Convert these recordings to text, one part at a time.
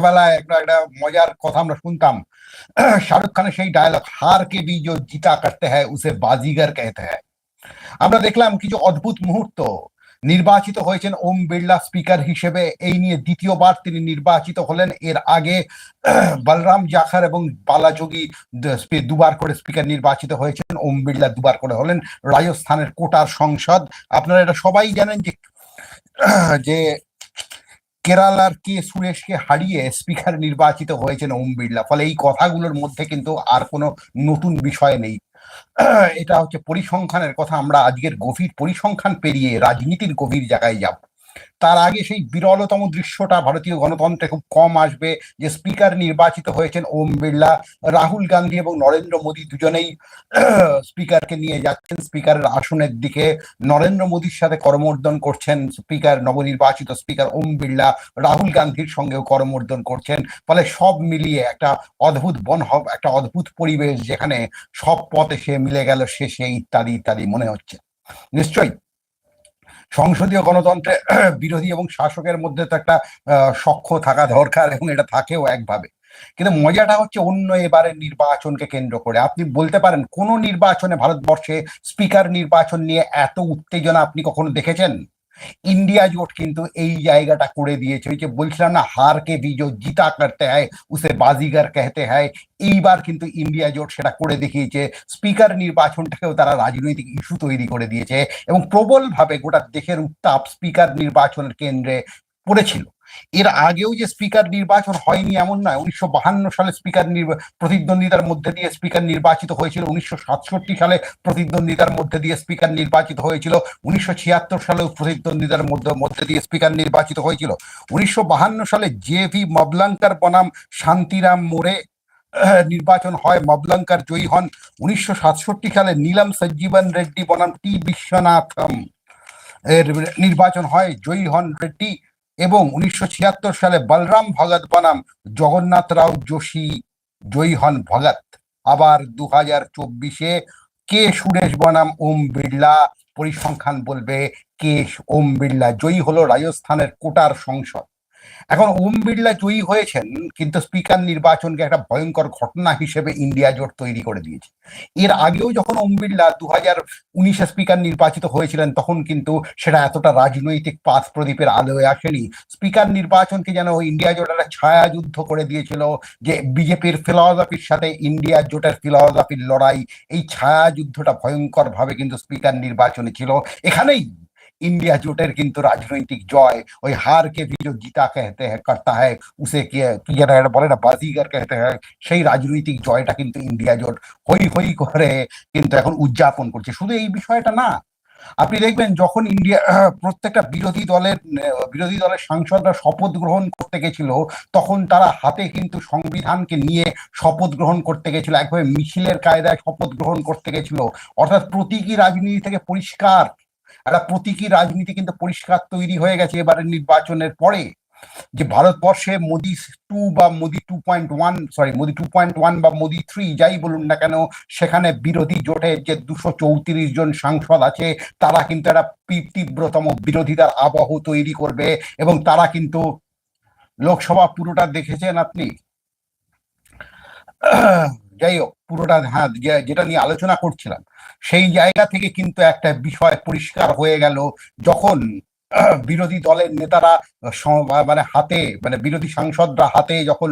ছোটবেলায় একটা একটা মজার কথা আমরা শুনতাম। শাহরুখ খানের সেই ডায়লগ হার কে বি জো জিতা করতে হয় উসে বাজিগার কেহতে হ্যায়। আমরা দেখলাম কিছু অদ্ভুত মুহূর্ত। নির্বাচিত হয়েছেন ওম বিড়লা স্পিকার হিসেবে। এই নিয়ে দ্বিতীয়বার তিনি নির্বাচিত হলেন। এর আগে, বলরাম জাখার এবং বালাযোগী দুবার করে স্পিকার নির্বাচিত হয়েছেন। ওম বিড়লা দুবার করে হলেন। রাজস্থানের কোটার সংসদ। আপনারা এটা সবাই জানেন যে যে কেরালার কে সুরেশকে হারিয়ে স্পিকার নির্বাচিত হয়েছেন ওম বিড়লা। ফলে এই কথাগুলোর মধ্যে কিন্তু আর কোনো নতুন বিষয় নেই। এটা হচ্ছে পরিসংখ্যানের কথা। আমরা আজকের গভীর পরিসংখ্যান পেরিয়ে রাজনীতির গভীর জায়গায় যাব। তার আগে সেই বিরলতম দৃশ্যটা ভারতীয় গণতন্ত্রে খুব কম আসবে, যে স্পিকার নির্বাচিত হয়েছেন ওম বিড়লা, রাহুল গান্ধী এবং নরেন্দ্র মোদী দুজনেই স্পিকারকে নিয়ে যাচ্ছেন। স্পিকারের আসনের দিকে নরেন্দ্র মোদীর সাথে করমর্দন করছেন স্পিকার নবনির্বাচিত স্পিকার ওম বিড়লা, রাহুল গান্ধীর সঙ্গেও করমর্দন করছেন। ফলে সব মিলিয়ে একটা অদ্ভুত বন হব একটা অদ্ভুত পরিবেশ যেখানে সব পথে সে মিলে গেল শেষে ইত্যাদি ইত্যাদি মনে হচ্ছে। নিশ্চয়ই? সংসদীয় গণতন্ত্রে বিরোধী এবং শাসকের মধ্যে তো একটা সক্ষ থাকা দরকার এবং এটা থাকেও একভাবে। কিন্তু মজাটা হচ্ছে অন্য এবারের নির্বাচনকে কেন্দ্র করে। আপনি বলতে পারেন, কোন নির্বাচনে ভারতবর্ষে স্পিকার নির্বাচন নিয়ে এত উত্তেজনা আপনি কখনো দেখেছেন? ইন্ডিয়া জোট কিন্তু এই জায়গাটা করে দিয়েছে। ওই যে বলছিলাম না, হারকে বিজো জিতা করতে হয়, উসে বাজিগার কেহতে হয়। এইবার কিন্তু ইন্ডিয়া জোট সেটা করে দেখিয়েছে। স্পিকার নির্বাচনটাকেও তারা রাজনৈতিক ইস্যু তৈরি করে দিয়েছে এবং প্রবলভাবে গোটা দেশের উত্তাপ স্পিকার নির্বাচনের কেন্দ্রে পড়েছিল। এর আগেও যে স্পিকার নির্বাচন হয়নি এমন নয়, উনিশশো বাহান্ন সালে স্পিকার প্রতিদ্বন্দ্বিতার মধ্যে দিয়ে স্পিকার নির্বাচিত হয়েছিল, উনিশশো সাতষট্টি সালে প্রতিদ্বন্দ্বিতার মধ্যে দিয়ে স্পিকার নির্বাচিত হয়েছিল, উনিশশো ছিয়াত্তর সালেও প্রতিদ্বন্দ্বিতার মধ্যে মধ্যে দিয়ে স্পিকার নির্বাচিত হয়েছিল। উনিশশো বাহান্ন সালে জে ভি মবলাঙ্কার বনাম শান্তিরাম মোড়ে নির্বাচন হয়, মবলাঙ্কার জয়ী হন। উনিশশো সাতষট্টি সালে নীলম সঞ্জীবন রেড্ডি বনাম টি বিশ্বনাথম এর নির্বাচন হয়, জয়ী হন রেড্ডি। এবং উনিশশো ছিয়াত্তর সালে বলরাম ভগত বনাম জগন্নাথ রাও যোশী জয়ী হন ভগত। আবার দু হাজার চব্বিশে কে সুরেশ বনাম, ওম বিড়লা পরিসংখ্যান বলবে, কে ওম বিড়লা জয়ী হলো রাজস্থানের কোটার সংসদ। এখন ওম বিড়লা জয়ী হয়েছেন, কিন্তু স্পিকার নির্বাচনকে একটা ভয়ঙ্কর ঘটনা হিসেবে ইন্ডিয়া জোট তৈরি করে দিয়েছে। এর আগেও যখন ওম বিড়লা দু হাজার উনিশে স্পিকার নির্বাচিত হয়েছিলেন, তখন কিন্তু সেটা এতটা রাজনৈতিক পাথ প্রদীপের আলোয় আসেনি। স্পিকার নির্বাচনকে যেন ইন্ডিয়া জোট একটা ছায়া যুদ্ধ করে দিয়েছিল, যে বিজেপির ফিলসফির সাথে ইন্ডিয়া জোটের ফিলসফির লড়াই, এই ছায়া যুদ্ধটা ভয়ঙ্কর ভাবে কিন্তু স্পিকার নির্বাচনে ছিল। এখানেই इंडिया জোটের কিন্তু রাজনৈতিক জয় ওই হার কে भी जो जीता कहते हैं करता है उसे কি কি যেন একটা বলে না বাজিগার कहते हैं সেই রাজনৈতিক জয়টা কিন্তু ইন্ডিয়া জোট হই হই করে কিন্তু এখন উদযাপন করছে শুধু এই বিষয়টা না আপনি দেখবেন যখন ইন্ডিয়া প্রত্যেকটা বিরোধী দলের আহ, বিরোধী দলের সাংসদরা শপথ গ্রহণ করতে গেছিল তখন তারা হাতে কিন্তু সংবিধানকে নিয়ে শপথ গ্রহণ করতে গেছিল একভাবে মিছিলের কায়দায় শপথ গ্রহণ করতে গেছিল অর্থাৎ প্রতীকী রাজনীতি থেকে পরিষ্কার একটা প্রতীকী রাজনীতি কিন্তু পরিষ্কার তৈরি হয়ে গেছে এবারের নির্বাচনের পরে, যে ভারতবর্ষে মোদি টু বা Modi two point one sorry Modi two point one বা মোদি থ্রি, যাই বলুন না কেন, সেখানে বিরোধী জোটের যে দুশো চৌত্রিশ জন সাংসদ আছে, তারা কিন্তু একটা তীব্রতম বিরোধিতার আবহ তৈরি করবে এবং তারা কিন্তু লোকসভা পুরোটা দেখেছেন আপনি? যাই হোক, পুরোটা হ্যাঁ যেটা নিয়ে আলোচনা করছিলাম। সেই জায়গা থেকে কিন্তু একটা বিষয় পরিষ্কার হয়ে গেল যখন বিরোধী দলের নেতারা মানে হাতে মানে বিরোধী সাংসদরা হাতে যখন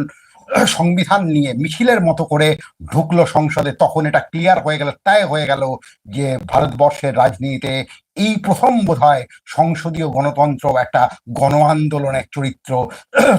সংবিধান নিয়ে মিছিলের মতো করে ঢুকলো সংসদে, তখন এটা ক্লিয়ার হয়ে গেল, তাই হয়ে গেল যে ভারতবর্ষের রাজনীতিতে এই প্রথম বোধ হয় সংসদীয় গণতন্ত্র একটা গণ আন্দোলনের চরিত্র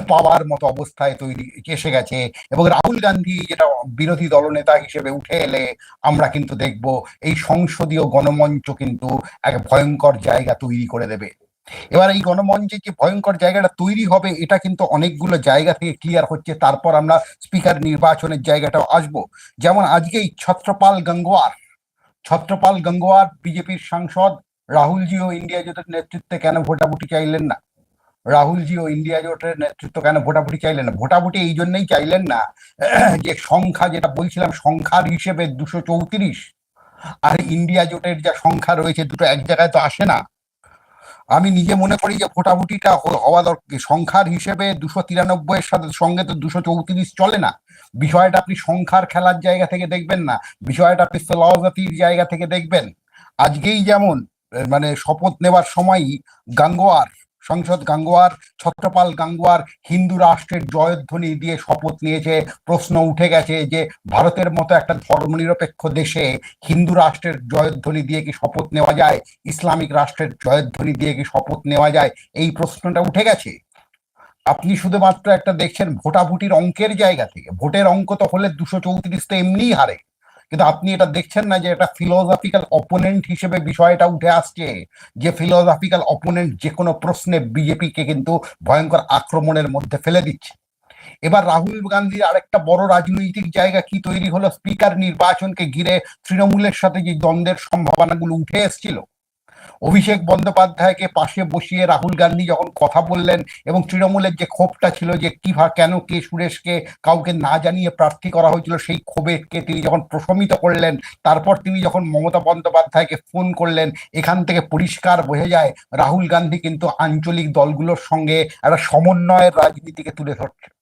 পাওয়ার মতো অবস্থায় তৈরি, এসে গেছে। এবং রাহুল গান্ধী যেটা বিরোধী দলনেতা হিসেবে উঠে এলে, আমরা কিন্তু দেখব এই সংসদীয় গণমঞ্চ কিন্তু এক ভয়ঙ্কর জায়গা তৈরি করে দেবে। এবার এই গণমঞ্চে যে ভয়ঙ্কর জায়গাটা তৈরি হবে, এটা কিন্তু অনেকগুলো জায়গা থেকে ক্লিয়ার হচ্ছে। তারপর আমরা স্পিকার নির্বাচনের জায়গাটাও আসব। যেমন আজকেই ছত্রপাল গঙ্গোয়ার। ছত্রপাল গঙ্গোয়ার বিজেপির সাংসদ, রাহুলজিও ইন্ডিয়া জোটের নেতৃত্বে কেন ভোটাভুটি চাইলেন না? রাহুলজিও ইন্ডিয়া জোটের নেতৃত্ব কেন ভোটাভুটি চাইলেন না? ভোটাভুটি এই জন্যই চাইলেন না, যে সংখ্যা যেটা বলছিলাম, সংখ্যার হিসেবে দুশো চৌত্রিশ। আর ইন্ডিয়া জোটের যা সংখ্যা রয়েছে, দুটো এক জায়গায় তো আসে না। আমি নিজে মনে করি যে ভোটাভুটিটা হওয়া দরকার। সংখ্যার হিসেবে দুশো তিরানব্বই এর সাথে সঙ্গে তো দুশো চৌত্রিশ চলে না। বিষয়টা আপনি সংখ্যার খেলার জায়গা থেকে দেখবেন না। বিষয়টা আপনি ফিলসফির জায়গা থেকে দেখবেন। আজকেই যেমন মানে শপথ নেবার সময়ই গাঙ্গোয়ার সংসদ গাঙ্গোয়ার, ছত্রপাল গাঙ্গোয়ার হিন্দু রাষ্ট্রের জয়ধ্বনি দিয়ে শপথ নিয়েছে। প্রশ্ন উঠে গেছে যে, ভারতের মতো একটা ধর্মনিরপেক্ষ দেশে হিন্দু রাষ্ট্রের জয়ধ্বনি দিয়ে কি শপথ নেওয়া যায়? ইসলামিক রাষ্ট্রের জয়ধ্বনি দিয়ে কি শপথ নেওয়া যায়? এই প্রশ্নটা উঠে গেছে। আপনি শুধুমাত্র একটা দেখছেন ভোটাভুটির অঙ্কের জায়গা থেকে। ভোটের অঙ্ক তো হলে দুশো চৌত্রিশ তো এমনিই হারে। কিন্তু আপনি এটা দেখছেন না যে এটা ফিলোসফিক্যাল অপোনেন্ট হিসেবে বিষয়টা উঠে আসছে? যে ফিলোসফিক্যাল অপোনেন্ট যে কোনো প্রশ্নে বিজেপিকে কিন্তু ভয়ঙ্কর আক্রমণের মধ্যে ফেলে দিচ্ছে। এবার রাহুল গান্ধীর আরেকটা বড় রাজনৈতিক জায়গা কি তৈরি হলো? স্পিকার নির্বাচনকে ঘিরে তৃণমূলের সাথে যে দ্বন্দ্বের সম্ভাবনাগুলো উঠে এসেছিল অভিষেক বন্দ্যোপাধ্যায়কে পাশে বসিয়ে রাহুল গান্ধী যখন কথা বললেন এবং তৃণমূলের যে ক্ষোভটা ছিল যে কি কেন, কে সুরেশকে কাউকে না জানিয়ে প্রার্থী করা হয়েছিল সেই ক্ষোভেকে তিনি যখন প্রশমিত করলেন, তারপর তিনি যখন মমতা বন্দ্যোপাধ্যায়কে ফোন করলেন, এখান থেকে পরিষ্কার বোঝা যায় রাহুল গান্ধী কিন্তু আঞ্চলিক দলগুলোর সঙ্গে একটা সমন্বয়ের রাজনীতিকে তুলে ধরছে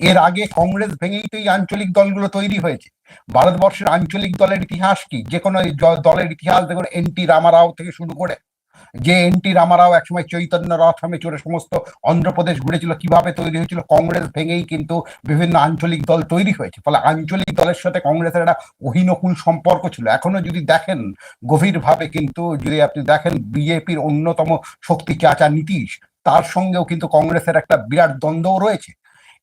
এর আগে কংগ্রেস ভেঙেই তো এই আঞ্চলিক দলগুলো তৈরি হয়েছে। ভারতবর্ষের আঞ্চলিক দলের ইতিহাস কি? যে কোনো দলের ইতিহাস দেখুন, এন টি রামারাও থেকে শুরু করে। যে এন টি রামারাও একসময় চৈতন্য রথমে চড়ে সমস্ত অন্ধ্রপ্রদেশ ঘুরেছিল, কীভাবে তৈরি হয়েছিল, কংগ্রেস ভেঙেই কিন্তু বিভিন্ন আঞ্চলিক দল তৈরি হয়েছে। ফলে আঞ্চলিক দলের সাথে কংগ্রেসের একটা অহিনকুল সম্পর্ক ছিল। এখনও যদি দেখেন, গভীরভাবে কিন্তু যদি আপনি দেখেন, বিজেপির অন্যতম শক্তি চাচা নীতিশ, তার সঙ্গেও কিন্তু কংগ্রেসের একটা বিরাট দ্বন্দ্বও রয়েছে।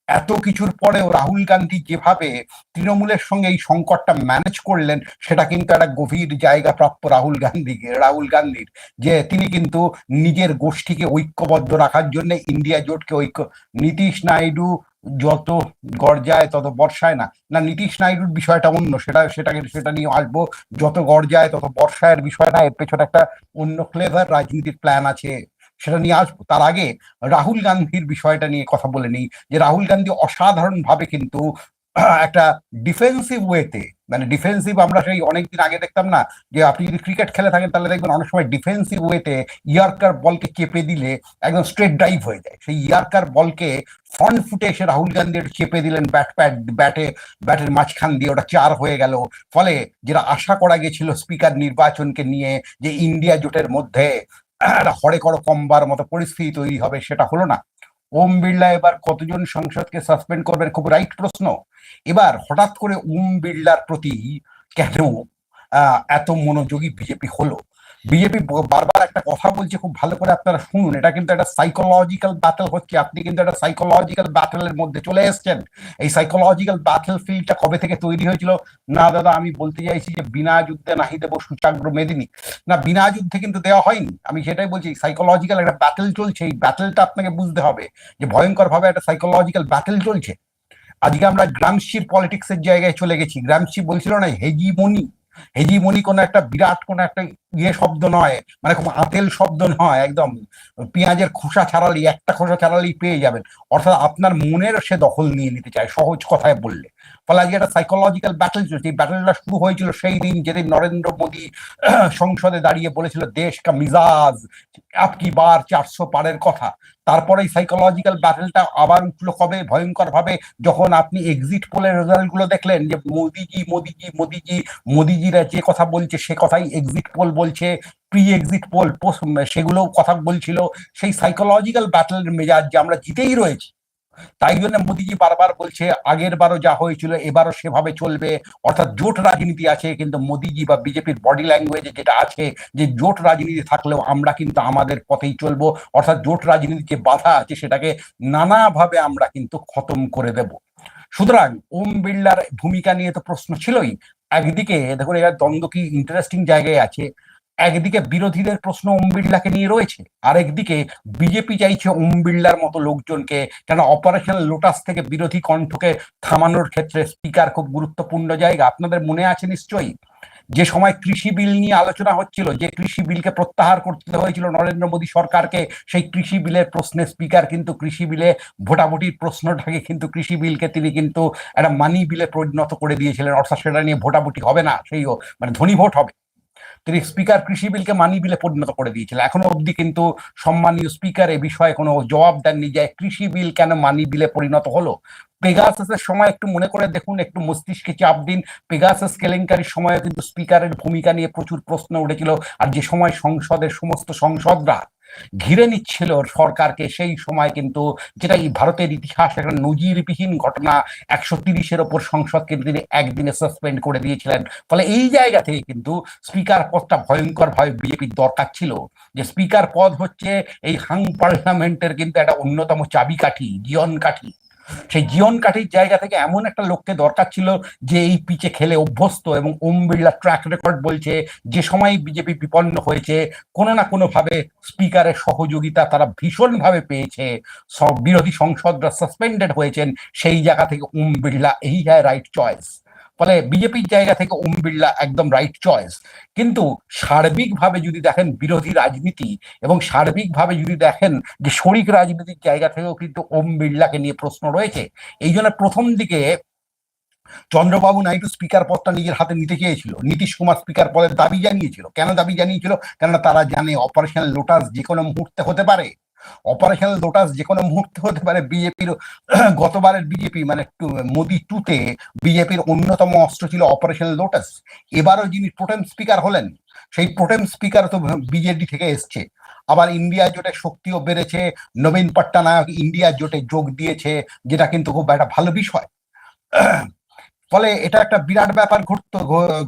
এত কিছুর পরেও রাহুল গান্ধী যেভাবে তৃণমূলের সঙ্গে এই সংকটটা ম্যানেজ করলেন, সেটা কিন্তু একটা গভীর জায়গা প্রাপ্য রাহুল গান্ধীকে। রাহুল গান্ধীর যে তিনি কিন্তু নিজের গোষ্ঠীকে ঐক্যবদ্ধ রাখার জন্য ইন্ডিয়া জোটকে ঐক্য, নীতিশ নাইডু যত গর্জায় তত বর্ষায় না না নীতিশ নাইডুর বিষয়টা অন্য, সেটা, সেটাকে, সেটা নিয়ে আসব। যত গর্জায় তত বর্ষায়ের বিষয় না, এর পেছনে একটা অন্য ফ্লেভার রাজনীতির প্ল্যান আছে। সেটা নিয়ে আসব তার আগে রাহুল গান্ধীর বিষয়টা নিয়ে কথা বলে নিই যে রাহুল গান্ধী অসাধারণ ভাবে কিন্তু একটা ডিফেন্সিভ ওয়েতে মানে ডিফেন্সিভ আমরা সেই অনেকদিন আগে দেখতাম না, যে আপনি যদি ক্রিকেট খেলে থাকেন তাহলে দেখবেন অনেক সময় ডিফেন্সিভ ওয়েতে ইয়ার্কার বলকে চেপে দিলে একদম স্ট্রেট ড্রাইভ হয়ে যায়। সেই ইয়ার্কার বলকে ফ্রন্ট ফুটে এসে রাহুল গান্ধী চেপে দিলেন ব্যাট প্যাট ব্যাটে ব্যাটের মাঝখান দিয়ে ওটা চার হয়ে গেল। ফলে যেটা আশা করা গেছিল স্পিকার নির্বাচনকে নিয়ে যে ইন্ডিয়া জোটের মধ্যে হরে করো কমবার মতো পরিস্থিতি তৈরি হবে, সেটা হলো না। ওম বিড়লা এবার কতজন সংসদকে সাসপেন্ড করবেন খুব রাইট প্রশ্ন। এবার হঠাৎ করে ওম বিড়লার প্রতি কেন এত মনোযোগী বিজেপি হলো? বিজেপি বারবার একটা কথা বলছে, খুব ভালো করে আপনারা শুনুন। এটা কিন্তু একটা সাইকোলজিক্যাল ব্যাটেল হচ্ছে। আপনি কিন্তু একটা সাইকোলজিক্যাল ব্যাটেলের মধ্যে চলে এসেছেন। এই সাইকোলজিক্যাল ব্যাটেল ফিল্ডটা কবে থেকে তৈরি হয়েছিল? না, দাদা, আমি বলতে চাইছি যে বিনা যুদ্ধে নাহি দেবো সুচাগ্র মেদিনী। না, বিনা যুদ্ধে কিন্তু দেওয়া হয়নি। আমি সেটাই বলছি সাইকোলজিক্যাল একটা ব্যাটেল চলছে। এই ব্যাটেলটা আপনাকে বুঝতে হবে যে ভয়ঙ্কর ভাবে একটা সাইকোলজিক্যাল ব্যাটেল চলছে। আজকে আমরা গ্রামসির পলিটিক্স এর জায়গায় চলে গেছি। গ্রামসি বলছিল না, হেজিমনি হেজিমনি কোনো একটা বিরাট কোনো একটা ইয়ে শব্দ নয় মানে আতেল শব্দ নয়, একদম। পেঁয়াজের খোসা ছাড়ালেই, একটা খোসা ছাড়ালেই পেয়ে যাবেন। অর্থাৎ আপনার মনের সে দখল নিয়ে নিতে চায়, সহজ কথায় বললে। ফলে আজকে একটা সাইকোলজিক্যাল ব্যাটেল চলছে, এই ব্যাটেলটা শুরু হয়েছিল সেই দিন যেদিন নরেন্দ্র মোদী সংসদে দাঁড়িয়ে বলেছিল, দেশ কা মিজাজ, আপকি বার চারশো পারের কথা। তারপরে সাইকোলজিক্যাল ব্যাটেলটা আবার উঠল কবে? ভয়ঙ্কর ভাবে যখন আপনি এক্সিট পোলের রেজাল্টগুলো দেখলেন যে মোদিজি মোদিজি মোদিজি, মোদিজিরা যে কথা বলছে সে কথাই এক্সিট পোল বলছে প্রি এক্সিট পোল সেগুলো কথা বলছিল। সেই সাইকোলজিক্যাল ব্যাটেলের মেজাজ যে আমরা জিতেই রয়েছি তাই জন্য মোদিজি বারবার বলছে, আগের বারও যা হয়েছিল, এবারও সেভাবে চলবে। অর্থাৎ জোট রাজনীতি আছে, কিন্তু মোদিজি বা বিজেপির বডি ল্যাঙ্গুয়েজে যেটা আছে, যে জোট রাজনীতি থাকলেও আমরা কিন্তু আমাদের পথেই চলবো, অর্থাৎ জোট রাজনীতির যে বাধা আছে, সেটাকে নানাভাবে আমরা কিন্তু খতম করে দেব। সুতরাং ওম বিড়লার ভূমিকা নিয়ে তো প্রশ্ন ছিলই। একদিকে, দেখুন, এরা দ্বন্দ্ব কি ইন্টারেস্টিং জায়গায় আছে। একদিকে বিরোধীদের প্রশ্ন ওম বিড়লাকে নিয়ে রয়েছে আর একদিকে বিজেপি চাইছে ওম বিড়লার মতো লোকজনকে। কেন অপারেশন লোটাস থেকে বিরোধী কণ্ঠকে থামানোর ক্ষেত্রে স্পিকার খুব গুরুত্বপূর্ণ জায়গা? আপনাদের মনে আছে নিশ্চয়ই? যে সময় কৃষি বিল নিয়ে আলোচনা হচ্ছিল, যে কৃষি বিলকে প্রত্যাহার করতে হয়েছিল নরেন্দ্র মোদী সরকারকে, সেই কৃষি বিলের প্রশ্নে স্পিকার কিন্তু কৃষি বিলে ভোটাভুটির প্রশ্নটাকে কিন্তু কৃষি বিলকে তিনি কিন্তু একটা মানি বিলে পরিণত করে দিয়েছিলেন। অর্থাৎ সেটা নিয়ে ভোটাভুটি হবে না, সেই মানে ধনী ভোট হবে। তিনি স্পিকার কৃষি বিলকে মানি বিলে পরিণত করে দিয়েছিলেন। এখনও অবধি কিন্তু সম্মানীয় স্পিকার এ বিষয়ে কোনো জবাব দেননি যে কৃষি বিল কেন মানি বিলে পরিণত হলো। পেগাসাসের সময় একটু মনে করে দেখুন, একটু মস্তিষ্কে চাপ দিন। পেগাসাস কেলেঙ্কারির সময় কিন্তু স্পিকারের ভূমিকা নিয়ে প্রচুর প্রশ্ন উঠেছিল। আর যে সময় সংসদের সমস্ত সংসদরা ঘিরে নিচ্ছিল সরকারকে। সেই সময় কিন্তু যেটা এই ভারতের ইতিহাস, একটা নজিরবিহীন ঘটনা, একশো তিরিশের ওপর সংসদকে তিনি একদিনে সাসপেন্ড করে দিয়েছিলেন। ফলে এই জায়গা থেকে কিন্তু স্পিকার পদটা ভয়ঙ্কর ভাবে বিজেপির দরকার ছিল। যে স্পিকার পদ হচ্ছে এই হাং পার্লামেন্টের কিন্তু একটা অন্যতম চাবিকাঠি জিয়ন কাঠি সেই জীবন কাঠির জায়গা থেকে এমন একটা লোককে দরকার ছিল যে এই পিচে খেলে অভ্যস্ত এবং ওম বিড়লা ট্র্যাক রেকর্ড বলছে, যে সময় বিজেপি বিপন্ন হয়েছে, কোনো না কোনো ভাবে স্পিকারের সহযোগিতা তারা ভীষণভাবে পেয়েছে। সব বিরোধী সংসদরা সাসপেন্ডেড হয়েছেন, সেই জায়গা থেকে ওম বিড়লা, এই হয় রাইট চয়েস ফলে বিজেপির জায়গা থেকে ওম বিড়লা একদম রাইট চয়েস কিন্তু সার্বিকভাবে যদি দেখেন বিরোধী রাজনীতি এবং সার্বিকভাবে যদি দেখেন যে শরিক রাজনীতির জায়গা থেকেও কিন্তু ওম বিড়লাকে নিয়ে প্রশ্ন রয়েছে, এই জন্য প্রথম দিকে চন্দ্রবাবু নাইডু স্পিকার পদটা নিজের হাতে নিতে চেয়েছিল। নীতিশ কুমার স্পিকার পদের দাবি জানিয়েছিল। কেন দাবি জানিয়েছিল? কেননা তারা জানে অপারেশন লোটাস যে কোনো মুহূর্তে হতে পারে। অপারেশনাল লোটাস যে কোনো মুহূর্তে হতে পারে বিজেপির গতবারের বিজেপি মানে মোদি টুতে বিজেপির অন্যতম অস্ত্র ছিল অপারেশনাল লোটাস। এবারও যিনি প্রোটেম স্পিকার হলেন, সেই প্রোটেম স্পিকার তো বিজেডি থেকে এসছে। আবার ইন্ডিয়া জোটে শক্তিও বেড়েছে, নবীন পট্টনায়ক ইন্ডিয়া জোটে যোগ দিয়েছে, যেটা কিন্তু খুব একটা ভালো বিষয়। ফলে এটা একটা বিরাট ব্যাপার ঘটত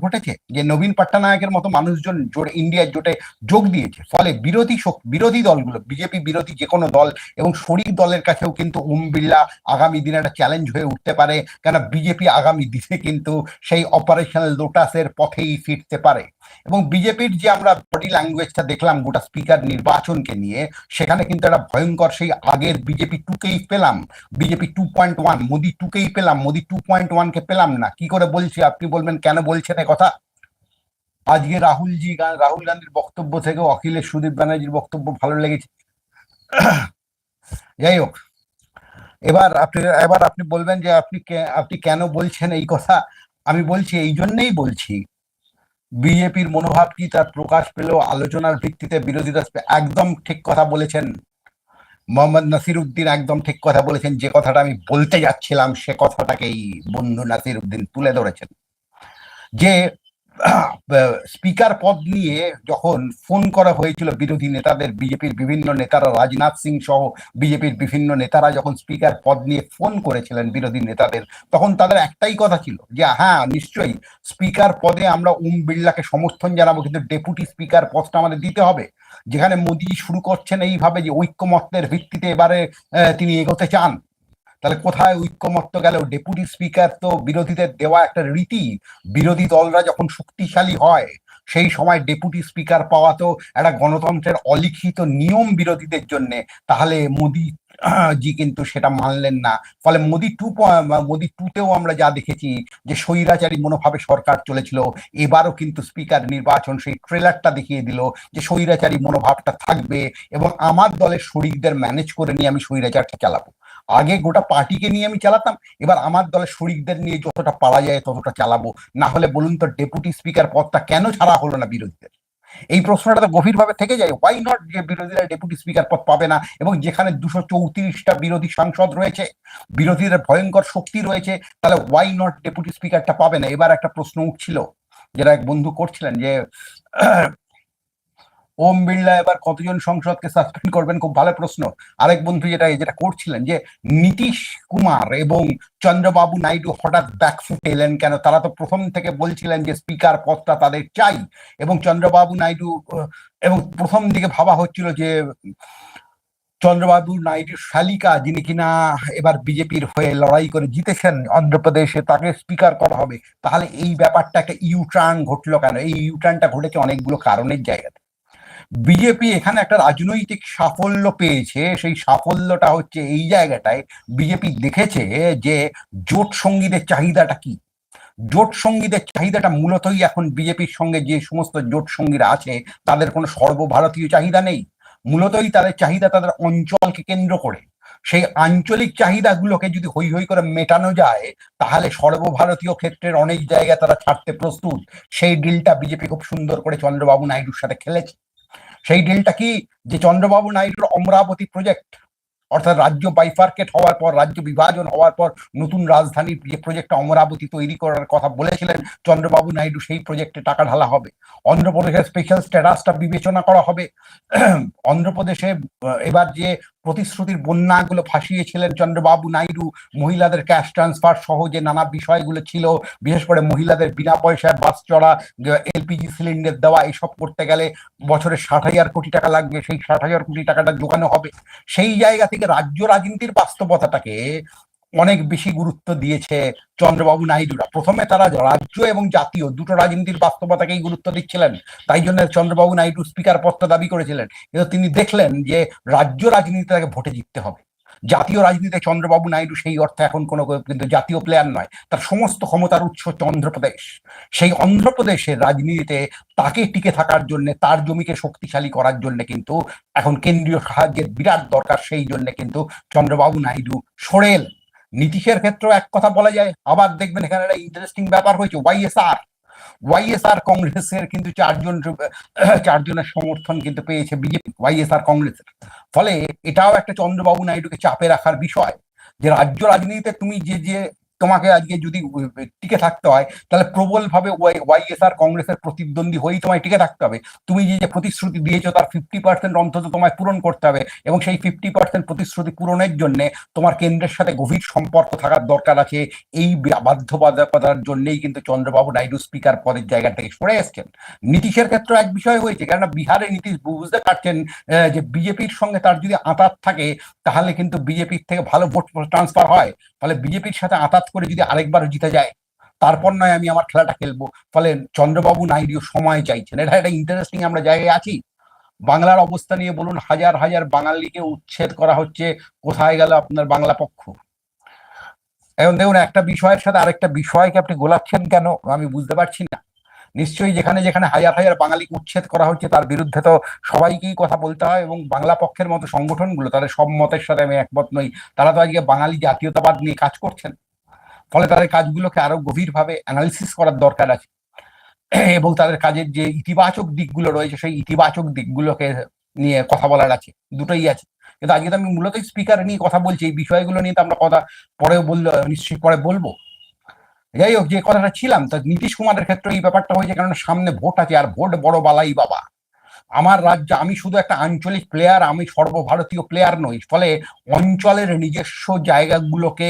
ঘটেছে যে নবীন পট্টনায়কের মতো মানুষজন জোটে, ইন্ডিয়ার জোটে যোগ দিয়েছে। ফলে বিরোধী বিরোধী দলগুলো, বিজেপি বিরোধী যে কোনো দল এবং শরিক দলের কাছেও কিন্তু ওম বিড়লা আগামী দিনে একটা চ্যালেঞ্জ হয়ে উঠতে পারে। কেন বিজেপি আগামী দিনে কিন্তু সেই অপারেশনাল লোটাসের পথেই ফিরতে পারে। এবং বিজেপির যে আমরা বডি ল্যাঙ্গুয়েজটা দেখলাম গোটা স্পিকার নির্বাচনকে নিয়ে, সেখানে কিন্তু একটা ভয়ঙ্কর সেই আগের বিজেপি টুকেই পেলাম। BJP two point one Modi টুকেই পেলাম, মোদি টু পয়েন্ট ওয়ানকে পেলাম। না। কি করে বলছি? আপনি বলবেন, কেন বলছেন কথা? আজকে রাহুলজি রাহুল গান্ধীর বক্তব্য থেকে অখিলেশ সুদীপ ব্যানার্জির বক্তব্য ভালো লেগেছে। যাই হোক, এবার আপনি এবার আপনি বলবেন যে আপনি আপনি কেন বলছেন এই কথা? আমি বলছি, এই জন্যেই বলছি। বিজেপির মনোভাব কি তার প্রকাশ পেলেও আলোচনার ভিত্তিতে বিরোধীরা একদম ঠিক কথা বলেছেন। মোহাম্মদ নাসির উদ্দিন একদম ঠিক কথা বলেছেন, যে কথাটা আমি বলতে যাচ্ছিলাম সে কথাটাকেই বন্ধু নাসির উদ্দিন তুলে ধরেছেন। যে স্পিকার পদ নিয়ে যখন ফোন করা হয়েছিল বিরোধী নেতাদের, বিজেপির বিভিন্ন নেতারা, রাজনাথ সিং সহ বিজেপির বিভিন্ন নেতারা যখন স্পিকার পদ নিয়ে ফোন করেছিলেন বিরোধী নেতাদের, তখন তাদের একটাই কথা ছিল যে হ্যাঁ নিশ্চয়ই স্পিকার পদে আমরা ওম বিড়লাকে সমর্থন জানাব, কিন্তু ডেপুটি স্পিকার পদটা আমাদের দিতে হবে। যেখানে মোদী শুরু করছেন এইভাবে যে ঐক্যমত্যের ভিত্তিতে এবারে তিনি এগোতে চান। তাহলে কোথায় ঐক্যমত্য গেল? ডেপুটি স্পিকার তো বিরোধীদের দেওয়া একটা রীতি, বিরোধী দলরা যখন শক্তিশালী হয়, সেই সময় ডেপুটি স্পিকার পাওয়া তো একটা গণতন্ত্রের অলিখিত নিয়ম বিরোধীদের জন্য। তাহলে মোদী জি কিন্তু সেটা মানলেন না। ফলে মোদি টু মোদি টুতেও আমরা যা দেখেছি যে স্বৈরাচারী মনোভাবে সরকার চলেছিল, এবারও কিন্তু স্পিকার নির্বাচন সেই ট্রেলারটা দেখিয়ে দিল যে স্বৈরাচারী মনোভাবটা থাকবে এবং আমার দলের শরিকদের ম্যানেজ করে নিয়ে আমি স্বৈরাচারটা চালাবো। আগে গোটা পার্টিকে নিয়ে আমি চালাতাম, এবার আমার দলের শরিকদের নিয়ে যতটা পারা যায় ততটা চালাবো। না হলে বলুন তো, ডেপুটি স্পিকার পদটা কেন ছাড়া হলো না বিরোধীদের? এই প্রশ্নটা তো গভীরভাবে থেকে যায়। ওয়াই নট যে বিরোধীরা ডেপুটি স্পিকার পদ পাবে না? এবং যেখানে দুশো চৌত্রিশটা বিরোধী সাংসদ রয়েছে, বিরোধীদের ভয়ঙ্কর শক্তি রয়েছে, তাহলে ওয়াই নট ডেপুটি স্পিকারটা পাবে না? এবার একটা প্রশ্ন উঠছিল, যেটা এক বন্ধু করছিলেন যে ওম বিড়লা এবার কতজন সংসদকে সাসপেন্ড করবেন? খুব ভালো প্রশ্ন। আরেক বন্ধু যেটা যেটা করছিলেন যে, নীতিশ কুমার এবং চন্দ্রবাবু নাইডু হঠাৎ ব্যাকফুট এলেন কেন? তারা তো প্রথম থেকে বলছিলেন যে স্পিকার পদটা তাদের চাই। এবং চন্দ্রবাবু নাইডু, এবং প্রথম দিকে ভাবা হচ্ছিল যে, চন্দ্রবাবু নাইডু শালিকা, যিনি কিনা এবার বিজেপির হয়ে লড়াই করে জিতেছেন অন্ধ্রপ্রদেশে, তাকে স্পিকার করা হবে। তাহলে এই ব্যাপারটা একটা ইউটার্ন ঘটলো কেন? এই ইউটার্নটা ঘটেছে অনেকগুলো কারণের জায়গাতে। বিজেপি এখানে একটা রাজনৈতিক সাফল্য পেয়েছে। সেই সাফল্যটা হচ্ছে এই জায়গাটায় বিজেপি দেখেছে যে জোট সঙ্গীদের চাহিদাটা কি? জোট সঙ্গীদের চাহিদাটা মূলতই এখন বিজেপির সঙ্গে যে সমস্ত জোট সঙ্গীরা আছে, তাদের কোনো সর্বভারতীয় চাহিদা নেই। মূলতই তাদের চাহিদা তাদের অঞ্চলকে কেন্দ্র করে। সেই আঞ্চলিক চাহিদাগুলোকে যদি হই হই করে মেটানো যায়, তাহলে সর্বভারতীয় ক্ষেত্রের অনেক জায়গায় তারা ছাড়তে প্রস্তুত। সেই ডিলটা বিজেপি খুব সুন্দর করে চন্দ্রবাবু নাইডুর সাথে খেলেছে। সেই ডিলটা কি যে চন্দ্রবাবু নাইডুর অমরাবতী প্রজেক্ট অর্থাৎ রাজ্য বাইফার্কেট হওয়ার পর, রাজ্য বিভাজন হওয়ার পর, নতুন রাজধানীর যে প্রজেক্টটা অমরাবতী তৈরি করার কথা বলেছিলেন চন্দ্রবাবু নাইডু, সেই প্রজেক্টে টাকা ঢালা হবে। অন্ধ্রপ্রদেশের স্পেশাল স্ট্যাটাসটা বিবেচনা করা হবে। অন্ধ্রপ্রদেশে এবার যে প্রতিশ্রুতির বন্যাগুলো ফাঁসিয়েছিলেন চন্দ্রবাবু নাইডু, মহিলাদের ক্যাশ ট্রান্সফার সহ যে নানা বিষয়গুলো ছিল, বিশেষ করে মহিলাদের বিনা পয়সায় বাস চড়া এলপিজি সিলিন্ডার দেওয়া, এসব করতে গেলে বছরে ষাট হাজার কোটি টাকা লাগবে, সেই ষাট হাজার কোটি টাকাটা জোগানো হবে। সেই জায়গা থেকে রাজ্য রাজনীতির বাস্তবতাটাকে অনেক বেশি গুরুত্ব দিয়েছে চন্দ্রবাবু নাইডুরা। প্রথমে তারা রাজ্য এবং জাতীয় দুটো রাজনীতির বাস্তবতাকেই গুরুত্ব দিচ্ছিলেন। তাই জন্য চন্দ্রবাবু নাইডু স্পিকার পদটা দাবি করেছিলেন। কিন্তু তিনি দেখলেন যে রাজ্য রাজনীতি তাকে ভোটে জিততে হবে। জাতীয় রাজনীতিতে চন্দ্রবাবু নাইডু সেই অর্থে এখন কোনো কিন্তু জাতীয় প্লেয়ার নয়। তার সমস্ত ক্ষমতার উৎস অন্ধ্রপ্রদেশ। সেই অন্ধ্রপ্রদেশের রাজনীতিতে তাকে টিকে থাকার জন্য, তার জমিকে শক্তিশালী করার জন্য কিন্তু এখন কেন্দ্রীয় সাহায্যের বিরাট দরকার, সেই জন্য কিন্তু চন্দ্রবাবু নাইডু সরে এলেন নীতিশের ক্ষেত্রেও এক কথা বলা যায়, আবার দেখবেন এখানে একটা ইন্টারেস্টিং ব্যাপার হয়েছে ওয়াইএসআর ওয়াইএসআর কংগ্রেসের কিন্তু চারজন, চারজনের সমর্থন কিন্তু পেয়েছে বিজেপি ওয়াইএসআর কংগ্রেসের। ফলে এটাও একটা চন্দ্রবাবু নাইডুকে চাপে রাখার বিষয় যে রাজ্য রাজনীতিতে তুমি যে যে তোমাকে আজকে যদি টিকে থাকতে হয়, তাহলে প্রবল ভাবে ওয়াইএসআর কংগ্রেসের প্রতিদ্বন্দ্বী হয়েই তোমায় টিকে থাকতে হবে। তুমি যে প্রতিশ্রুতি দিয়েছ তার ফিফটি পার্সেন্ট অন্তত তোমায় পূরণ করতে হবে এবং সেই ফিফটি পার্সেন্ট প্রতিশ্রুতি পূরণের জন্য তোমার কেন্দ্রের সাথে গভীর সম্পর্ক থাকার দরকার আছে। এই বাধ্যবাধকতার জন্যই কিন্তু চন্দ্রবাবু নাইডু স্পিকার পদের জায়গা থেকে সরে এসছেন। নীতিশের ক্ষেত্রে এক বিষয় হয়েছে, কেননা বিহারে নীতিশ বুঝতে পারছেন যে বিজেপির সঙ্গে তার যদি আঁতাত থাকে, তাহলে কিন্তু বিজেপির থেকে ভালো ভোট ট্রান্সফার হয়। ফলে বিজেপির সাথে আঁতাত করে যদি আরেকবার জিতে যায়, তারপর নয় আমি আমার খেলাটা খেলব। ফলে চন্দ্রবাবু নাইডিও সময় চাইছেন। এটা একটা ইন্টারেস্টিং আমরা জায়গায় আছি। বাংলার অবস্থা নিয়ে বলুন, হাজার হাজার বাঙালিকে উচ্ছেদ করা হচ্ছে, কোথায় গেল আপনার বাংলা পক্ষ? এখন দেখুন, একটা বিষয়ের সাথে আরেকটা বিষয়কে আপনি গোলাচ্ছেন কেন, আমি বুঝতে পারছি না। নিশ্চয়ই যেখানে যেখানে হাজার হাজার বাঙালি উচ্ছেদ করা হচ্ছে, তার বিরুদ্ধে তো সবাইকেই কথা বলতে হয় এবং বাংলা পক্ষের মতো সংগঠনগুলো, তাদের সব মতের সাথে আমি একমত নই। তারা তো আজকে বাঙালি জাতীয়তাবাদ নিয়ে কাজ করছেন। ফলে তাদের কাজগুলোকে আরও গভীরভাবে অ্যানালিসিস করার দরকার আছে। এবং তাদের কাজের যে ইতিবাচক দিকগুলো রয়েছে, সেই ইতিবাচক দিকগুলোকে নিয়ে কথা বলার আছে, দুটোই আছে। কিন্তু আজকে তো আমি মূলত স্পিকার নিয়ে কথা বলছি, এই বিষয়গুলো নিয়ে তো আমরা কথা পরে বলল, নিশ্চয়ই পরে বলব। যাই হোক, যে কথাটা ছিলাম, তা নীতিশ কুমারের ক্ষেত্রে এই ব্যাপারটা হয়েছে কারণ সামনে ভোট আছে, আর ভোট বড় বালাই বাবা। আমার রাজ্য, আমি শুধু একটা আঞ্চলিক প্লেয়ার আমি সর্বভারতীয় প্লেয়ার নই। ফলে অঞ্চলের নিজস্ব জায়গাগুলোকে,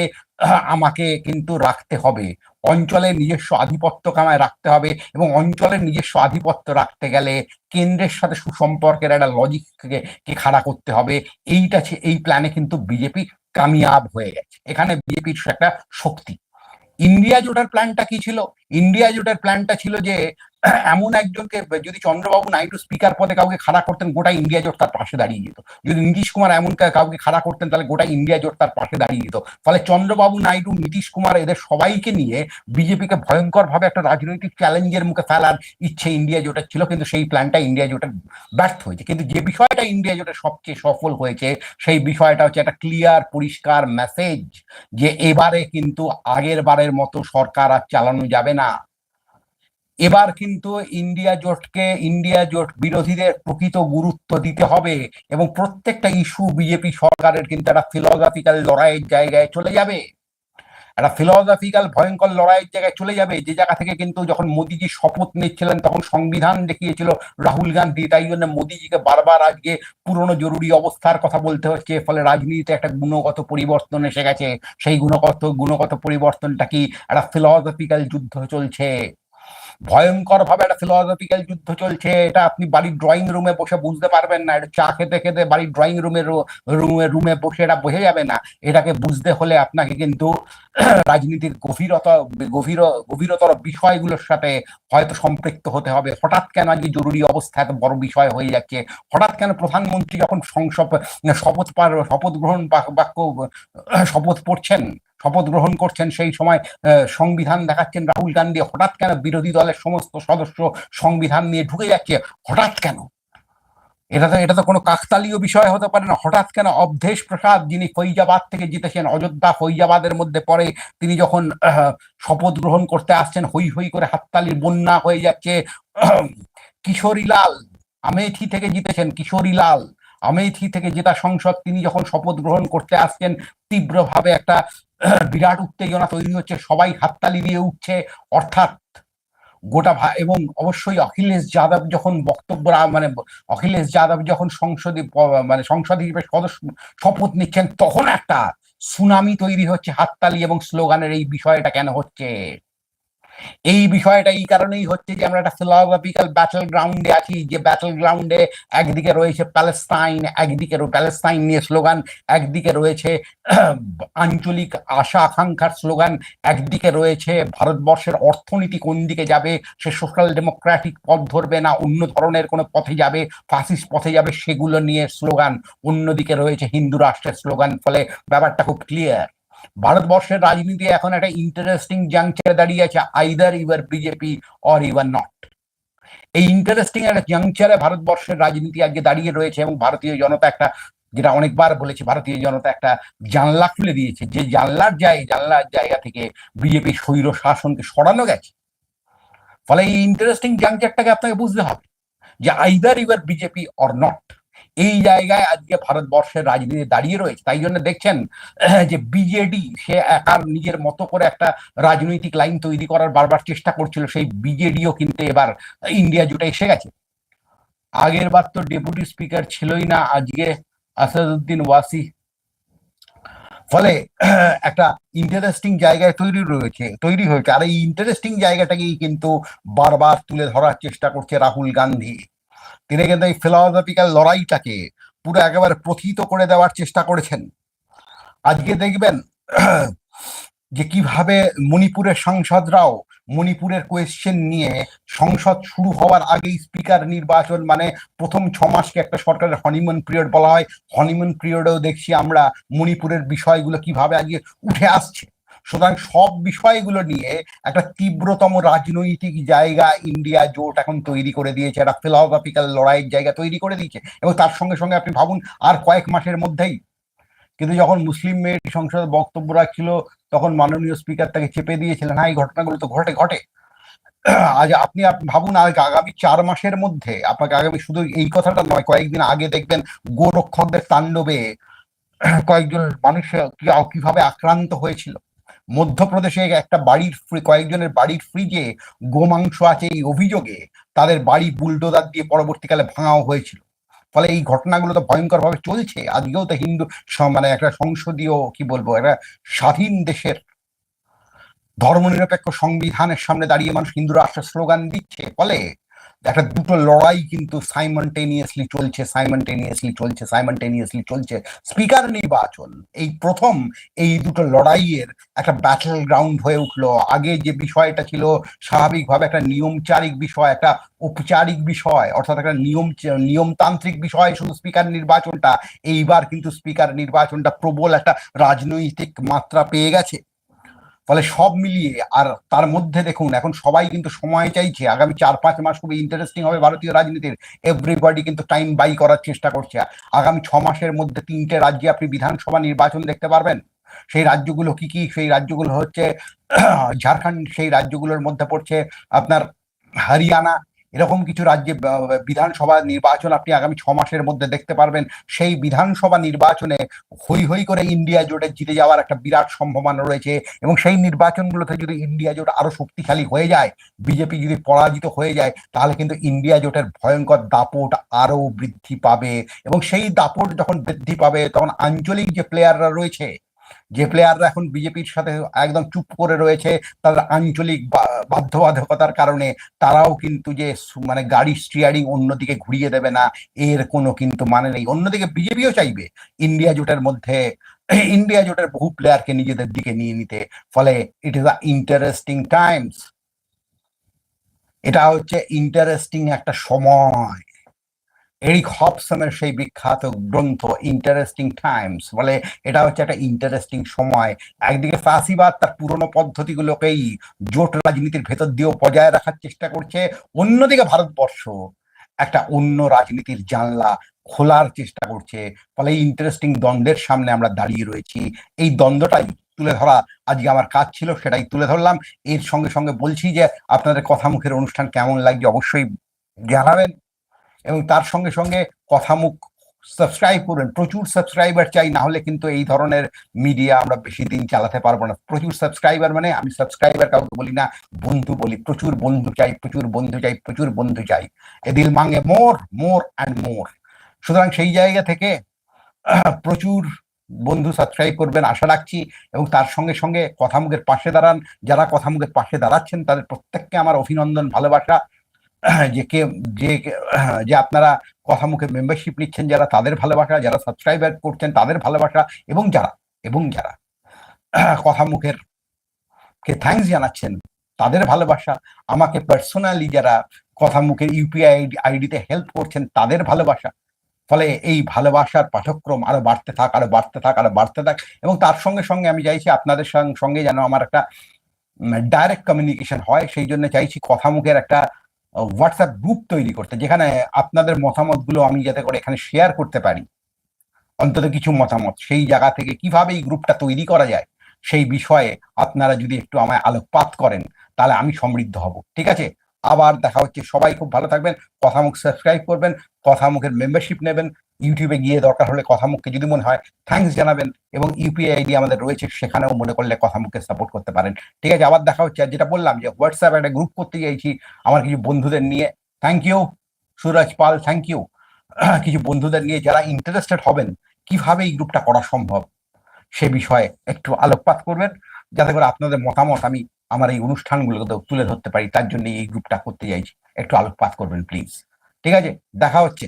আমাকে কিন্তু রাখতে হবে। অঞ্চলের নিজস্ব আধিপত্য কামায় রাখতে হবে এবং অঞ্চলের নিজস্ব আধিপত্য রাখতে গেলে কেন্দ্রের সাথে সুসম্পর্কের একটা লজিককে কে খাড়া করতে হবে। এইটা এই প্ল্যানে কিন্তু বিজেপি কামিয়াব হয়ে গেছে। এখানে বিজেপির একটা শক্তি। ইন্ডিয়া জোটের প্ল্যানটা কি ছিল? ইন্ডিয়া জোটের প্ল্যানটা ছিল যে এমন একজনকে, যদি চন্দ্রবাবু নাইডু স্পিকার পদে কাউকে খাড়া করতেন, গোটা ইন্ডিয়া জোট তার পাশে দাঁড়িয়ে যেত। যদি নীতিশ কুমার এমন কাউকে খাড়া করতেন, তাহলে গোটা ইন্ডিয়া জোট তার পাশে দাঁড়িয়ে যেত। ফলে চন্দ্রবাবু নাইডু নীতিশ কুমার, এদের সবাইকে নিয়ে বিজেপিকে ভয়ঙ্কর ভাবে একটা রাজনৈতিক চ্যালেঞ্জের মুখে ফেলার ইচ্ছে ইন্ডিয়া জোটের ছিল, কিন্তু সেই প্ল্যানটা ইন্ডিয়া জোটের ব্যর্থ হয়েছে। কিন্তু যে বিষয়টা ইন্ডিয়া জোটের সবচেয়ে সফল হয়েছে, সেই বিষয়টা হচ্ছে একটা ক্লিয়ার পরিষ্কার মেসেজ যে এবারে কিন্তু আগের বারের মতো সরকার আর চালানো যাবে না। এবার কিন্তু ইন্ডিয়া জোটকে, ইন্ডিয়া জোট বিরোধীদের প্রকৃত গুরুত্ব দিতে হবে এবং প্রত্যেকটা ইস্যু বিজেপি সরকারের কিন্তু একটা ফিলোসফিক্যাল লড়াইয়ের জায়গায় চলে যাবে। একটা ফিলোসফিক্যাল ভয়ঙ্কর লড়াইয়ের জায়গায় চলে যাবে। যে জায়গা থেকে কিন্তু যখন মোদিজি শপথ নিচ্ছিলেন, তখন সংবিধান দেখিয়েছিল রাহুল গান্ধী। তাই জন্য মোদিজিকে বারবার আজকে পুরনো জরুরি অবস্থার কথা বলতে হচ্ছে। ফলে রাজনীতিতে একটা গুণগত পরিবর্তন এসে গেছে। সেই গুণগত গুণগত পরিবর্তনটা কি? একটা ফিলোসফিক্যাল যুদ্ধ চলছে। ভয়ঙ্কর ভাবে একটা ফিলোসফিক্যাল যুদ্ধ চলছে, এটা আপনি বাড়ির ড্রয়িং রুমে বসে বুঝতে পারবেন না, এটা চা খেতে খেতে বাড়ির ড্রয়িং রুমের রুমে রুমে বসে এটা বোঝা যাবে না। এটাকে বুঝতে হলে আপনাকে কিন্তু রাজনীতির গভীরতা, গভীর, গভীরতর বিষয়গুলোর সাথে হয়তো সম্পৃক্ত হতে হবে। হঠাৎ কেন আজকে জরুরি অবস্থা এত বড় বিষয় হয়ে যাচ্ছে? হঠাৎ কেন প্রধানমন্ত্রী যখন সংসদ, শপথ পার, শপথ গ্রহণ বাক্য, শপথ পড়ছেন? শপথ গ্রহণ করছেন, সেই সময় সংবিধান দেখাচ্ছেন রাহুল গান্ধী, হঠাৎ কেন বিরোধী দলের সমস্ত সদস্য সংবিধান নিয়ে ঢুকে যাচ্ছে? হঠাৎ কেন? এটা তো এটা তো কোনো কাকতালীয় বিষয় হতে পারে না। হঠাৎ কেন অবধেশ প্রসাদ, যিনি ফৈজাবাদ থেকে জিতেছেন, অযোধ্যা ফৈজাবাদের মধ্যে পরে তিনি যখন শপথ গ্রহণ করতে আসছেন, হই হই করে হাততালির বন্যা হয়ে যাচ্ছে। কিশোরীলাল, আমেথি থেকে জিতেছেন কিশোরীলাল। আমেথি থেকে জেতা সংসদ, তিনি যখন শপথ গ্রহণ করতে আসছেন, তীব্রভাবে একটা বিরাট উত্তেজনা তৈরি হচ্ছে, সবাই হাততালি দিয়ে উঠছে, অর্থাৎ গোটা এবং অবশ্যই অখিলেশ যাদব যখন বক্তব্য মানে অখিলেশ যাদব যখন সংসদে মানে সংসদ হিসেবে সদস্য শপথ নিচ্ছেন, তখন একটা সুনামি তৈরি হচ্ছে হাততালি এবং স্লোগানের এই বিষয়টা কেন হচ্ছে। এই বিষয়টা এই কারণেই হচ্ছে যে আমরা একটা ফিলোসফিক্যাল ব্যাটল গ্রাউন্ডে আছি, যে ব্যাটল গ্রাউন্ডে একদিকে রয়েছে প্যালেস্তাইন, একদিকে প্যালেস্তাইন নিয়ে স্লোগান, একদিকে রয়েছে আঞ্চলিক আশা আকাঙ্ক্ষার স্লোগান, একদিকে রয়েছে ভারতবর্ষের অর্থনীতি কোন দিকে যাবে, সে সোশ্যাল ডেমোক্রেটিক পথ ধরবে না, অন্য ধরনের কোনো পথে যাবে ফাসিস্ট পথে যাবে, সেগুলো নিয়ে স্লোগান, অন্যদিকে রয়েছে হিন্দু রাষ্ট্রের স্লোগান, ফলে ব্যাপারটা খুব ক্লিয়ার ভারতবর্ষের রাজনীতি এখন একটা ইন্টারেস্টিং জাংচারে দাঁড়িয়ে আছে either your BJP or your not এই ইন্টারেস্টিং একটা জাংচারে ভারতবর্ষের রাজনীতি আজকে দাঁড়িয়ে রয়েছে এবং ভারতীয় জনতা একটা, যেটা অনেকবার বলেছে, ভারতীয় জনতা একটা জানলা খুলে দিয়েছে, যে জানলার জায়গা জানলার জায়গা থেকে বিজেপি স্বৈর শাসনকে সরানো গেছে। ফলে এই ইন্টারেস্টিং জাংচারটাকে আপনাকে বুঝতে হবে, যে either your BJP or not এই জায়গায় আজকে ভারতবর্ষের রাজনীতি দাঁড়িয়ে রয়েছে। তাই জন্য দেখছেন, যে বিজেডি সে একার নিজের মতো করে একটা রাজনৈতিক লাইন তৈরি করার বারবার চেষ্টা করছিল। সেই বিজেডিও কিন্তু এবার ইন্ডিয়া জুটে এসে গেছে। আগের বার তো ডেপুটি স্পিকার ছিলই না, আজকে আসাদুদ্দিন ওয়াসি। ফলে একটা ইন্টারেস্টিং জায়গায় তৈরি রয়েছে, তৈরি হয়েছে। আর এই ইন্টারেস্টিং জায়গাটাকেই কিন্তু বারবার তুলে ধরার চেষ্টা করছে রাহুল গান্ধী। তিনি কিন্তু এই ফিলোসফিক্যাল লড়াইটাকে পুরো একেবারে প্রথিত করে দেওয়ার চেষ্টা করেছেন। আজকে দেখবেন, যে কীভাবে মণিপুরের সাংসদরাও মণিপুরের কোয়েশ্চেন নিয়ে সংসদ শুরু হওয়ার আগেই স্পিকার নির্বাচন মানে প্রথম ছ মাসকে একটা সরকারের হনিমুন পিরিয়ড বলা হয়। হনিমুন পিরিয়ডেও দেখছি আমরা মণিপুরের বিষয়গুলো কীভাবে আজকে উঠে আসছে। সুতরাং সব বিষয়গুলো নিয়ে একটা তীব্রতম রাজনৈতিক জায়গা ইন্ডিয়া জোট এখন তৈরি করে দিয়েছে, একটা ফিলোসফিক্যাল লড়াইয়ের জায়গা তৈরি করে দিয়েছে। এবং তার সঙ্গে সঙ্গে আপনি ভাবুন, আর কয়েক মাসের মধ্যেই কিন্তু যখন মুসলিম মেয়েটি সংসদে বক্তব্য রাখছিল, তখন মাননীয় স্পিকার তাকে চেপে দিয়েছিলেন হ্যাঁ এই ঘটনাগুলো তো ঘটে ঘটে। আজ আপনি ভাবুন, আজ আগামী চার মাসের মধ্যে আপনাকে আগামী শুধু এই কথাটা নয়, কয়েকদিন আগে দেখবেন গোরক্ষকদের তাণ্ডবে কয়েকজন মানুষ কীভাবে আক্রান্ত হয়েছিল। মধ্যপ্রদেশে একটা বাড়ির কয়েকজনের বাড়ির ফ্রিজে গোমাংস আছে এই অভিযোগে। তাদের বাড়ি বুলডোজার দিয়ে পরবর্তীকালে ভাঙাও হয়েছিল। ফলে এই ঘটনাগুলো তো ভয়ঙ্কর ভাবে চলছে। আজকেও তো হিন্দু মানে একটা সংসদীয়, কি বলব, একটা স্বাধীন দেশের ধর্মনিরপেক্ষ সংবিধানের সামনে দাঁড়িয়ে মানুষ হিন্দু রাষ্ট্রের স্লোগান দিচ্ছে। ফলে একটা দুটো লড়াই কিন্তু সাইমনটেনিয়াসলি চলছে সাইমনটেনিয়াসলি চলছে সাইমনটেনিয়াসলি চলছে। স্পিকার নির্বাচন, এই প্রথম এই দুটো লড়াইয়ের একটা ব্যাটল গ্রাউন্ড হয়ে উঠল। আগে যে বিষয়টা ছিল স্বাভাবিকভাবে একটা নিয়মচারিক বিষয়, একটা ঔপচারিক বিষয়, অর্থাৎ একটা নিয়ম, নিয়মতান্ত্রিক বিষয় শুধু স্পিকার নির্বাচনটা। এইবার কিন্তু স্পিকার নির্বাচনটা প্রবল একটা রাজনৈতিক মাত্রা পেয়ে গেছে। ফলে সব মিলিয়ে, আর তার মধ্যে দেখুন, এখন সবাই কিন্তু সময় চাইছে, আগামী চার, পাঁচ মাস খুবই ইন্টারেস্টিং হবে ভারতীয় রাজনীতির। এভরিবডি কিন্তু টাইম বাই করার চেষ্টা করছে। আগামী ছ মাসের মধ্যে তিনটে রাজ্যে আপনি বিধানসভা নির্বাচন দেখতে পারবেন। সেই রাজ্যগুলো কি কি? সেই রাজ্যগুলো হচ্ছে, ঝাড়খণ্ড, সেই রাজ্যগুলোর মধ্যে পড়ছে আপনার হরিয়ানা এরকম কিছু রাজ্যে বিধানসভা নির্বাচন আপনি আগামী ছ মাসের মধ্যে দেখতে পারবেন। সেই বিধানসভা নির্বাচনে হই হই করে ইন্ডিয়া জোটে জিতে যাওয়ার একটা বিরাট সম্ভাবনা রয়েছে এবং সেই নির্বাচনগুলোতে যদি ইন্ডিয়া জোট আরও শক্তিশালী হয়ে যায়, বিজেপি যদি পরাজিত হয়ে যায়, তাহলে কিন্তু ইন্ডিয়া জোটের ভয়ঙ্কর দাপট আরও বৃদ্ধি পাবে। এবং সেই দাপট যখন বৃদ্ধি পাবে, তখন আঞ্চলিক যে প্লেয়াররা রয়েছে যে প্লেয়াররা এখন বিজেপির সাথে একদম চুপ করে রয়েছে তাদের আঞ্চলিক বাধ্যবাধকতার কারণে তারাও কিন্তু যে মানে গাড়ি স্টিয়ারিং অন্যদিকে ঘুরিয়ে দেবে না, এর কোনো কিন্তু মানে নেই। অন্যদিকে বিজেপিও চাইবে ইন্ডিয়া জোটের মধ্যে ইন্ডিয়া জোটের বহু প্লেয়ারকে নিজেদের দিকে নিয়ে নিতে। ফলে it is a interesting times এটা হচ্ছে ইন্টারেস্টিং একটা সময়। এরিক হবসনের সেই বিখ্যাত গ্রন্থ ইন্টারেস্টিং টাইমস বলে এটা হচ্ছে একটা ইন্টারেস্টিং সময়। একদিকে ফাঁসিবাদ তার পুরনো পদ্ধতিগুলোকেই জোট রাজনীতির ভেতর দিয়েও বজায় রাখার চেষ্টা করছে। অন্যদিকে ভারতবর্ষ একটা অন্য রাজনীতির জানলা খোলার চেষ্টা করছে, ফলে ইন্টারেস্টিং দ্বন্দ্বের সামনে আমরা দাঁড়িয়ে রয়েছি। এই দ্বন্দ্বটাই তুলে ধরা আজকে আমার কাজ ছিল, সেটাই তুলে ধরলাম। এর সঙ্গে সঙ্গে বলছি যে আপনাদের কথা মুখের অনুষ্ঠান কেমন লাগছে অবশ্যই জানাবেন। এবং তার সঙ্গে সঙ্গে কথা মুখ সাবস্ক্রাইব করবেন প্রচুর সাবস্ক্রাইবার চাই, না হলে কিন্তু এই ধরনের মিডিয়া আমরা বেশি দিন চালাতে পারব না। প্রচুর সাবস্ক্রাইবার মানে আমি সাবস্ক্রাইবার কাউকে বলি না, বন্ধু বলি। প্রচুর বন্ধু চাই, প্রচুর বন্ধু চাই, প্রচুর বন্ধু চাই। এদিল মাঙ্গে মোর মোর অ্যান্ড মোর। সুতরাং সেই জায়গা থেকে প্রচুর বন্ধু সাবস্ক্রাইব করবেন, আশা রাখছি। এবং তার সঙ্গে সঙ্গে কথামুখের পাশে দাঁড়ান। যারা কথামুখের পাশে দাঁড়াচ্ছেন, তাদের প্রত্যেককে আমার অভিনন্দন, ভালোবাসা। যে কে, যে যে আপনারা কথা মুখে মেম্বারশিপ নিচ্ছেন, যারা তাদের ভালোবাসা, যারা সাবস্ক্রাইবার করছেন, তাদের ভালোবাসা এবং যারা এবং যারা কথা মুখের কে থ্যাঙ্কস জানাচ্ছেন, তাদের ভালোবাসা, আমাকে পার্সোনালি যারা কথা মুখের ইউপিআই আইডিতে হেল্প করছেন, তাদের ভালোবাসা, ফলে এই ভালোবাসার পাঠক্রম আরও বাড়তে থাক, আরও বাড়তে থাক, আরও বাড়তে থাক এবং তার সঙ্গে সঙ্গে আমি চাইছি আপনাদের সঙ্গে যেন আমার একটা ডাইরেক্ট কমিউনিকেশন হয়, সেই জন্য চাইছি কথা মুখের একটা হোয়াটসঅ্যাপ গ্রুপ তৈরি করতে, যেখানে আপনাদের মতামতগুলো আমি যাতে করে এখানে শেয়ার করতে পারি। অন্তত কিছু মতামত, সেই জায়গা থেকে কীভাবে এই গ্রুপটা তৈরি করা যায়, সেই বিষয়ে আপনারা যদি একটু আমায় আলোকপাত করেন, তাহলে আমি সমৃদ্ধ হব, ঠিক আছে? আবার দেখা হচ্ছে। সবাই খুব ভালো থাকবেন, কথামুখ সাবস্ক্রাইব করবেন, কথামুখের মেম্বারশিপ নেবেন ইউটিউবে গিয়ে দরকার হলে কথামুখকে যদি মনে হয় থ্যাঙ্কস জানাবেন এবং ইউপিআই আইডি আমাদের রয়েছে, সেখানেও মনে করলে কথামুখকে সাপোর্ট করতে পারেন। ঠিক আছে, আবার দেখা হচ্ছে। যেটা বললাম যে হোয়াটসঅ্যাপ একটা গ্রুপ করতে চাইছি, আমার কিছু বন্ধুদের নিয়ে। Thank you Suraj Pal thank you কিছু বন্ধুদের নিয়ে যারা ইন্টারেস্টেড হবেন, কীভাবে এই গ্রুপটা করা সম্ভব, সে বিষয়ে একটু আলোকপাত করবেন। যাতে করে আপনাদের মতামত আমি আমার এই অনুষ্ঠানগুলোকে তুলে ধরতে পারি, তার জন্য এই গ্রুপটা করতে চাইছি। একটু আলোকপাত করবেন প্লিজ ঠিক আছে? দেখা হচ্ছে।